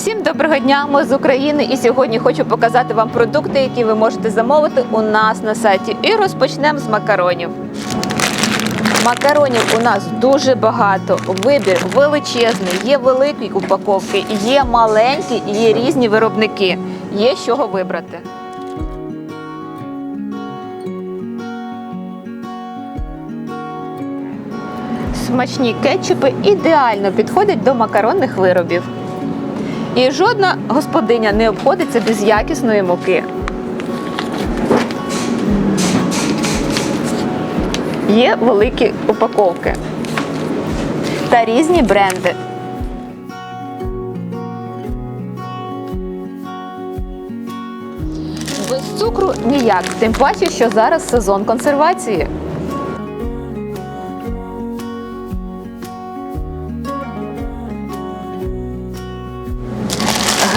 Всім доброго дня! Ми з України і сьогодні хочу показати вам продукти, які ви можете замовити у нас на сайті. І розпочнемо з макаронів. Макаронів у нас дуже багато. Вибір величезний. Є великі упаковки, є маленькі, і є різні виробники. Є з чого вибрати. Смачні кетчупи ідеально підходять до макаронних виробів. І жодна господиня не обходиться без якісної муки. Є великі упаковки та різні бренди. Без цукру ніяк, тим паче, що зараз сезон консервації.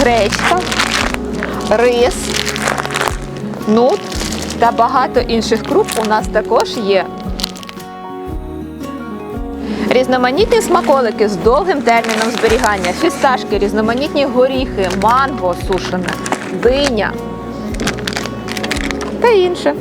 Гречка, рис, нут та багато інших круп у нас також є. Різноманітні смаколики з довгим терміном зберігання, фісташки, різноманітні горіхи, манго сушене, диня та інше.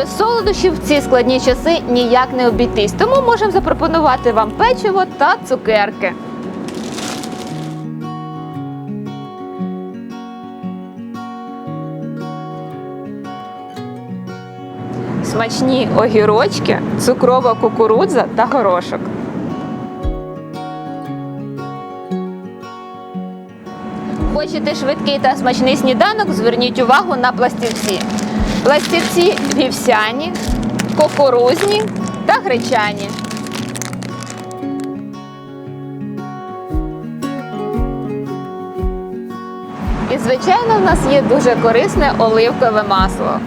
Без солодощів в ці складні часи ніяк не обійтись, тому можемо запропонувати вам печиво та цукерки. Смачні огірочки, цукрова кукурудза та горошок. Хочете швидкий та смачний сніданок? Зверніть увагу на пластівці. Пластівці вівсяні, кукурузні та гречані. І, звичайно, в нас є дуже корисне оливкове масло.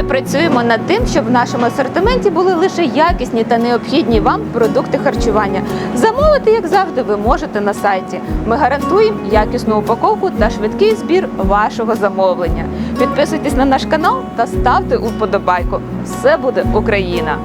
Ми працюємо над тим, щоб в нашому асортименті були лише якісні та необхідні вам продукти харчування. Замовити, як завжди, ви можете на сайті. Ми гарантуємо якісну упаковку та швидкий збір вашого замовлення. Підписуйтесь на наш канал та ставте уподобайку. Все буде Україна!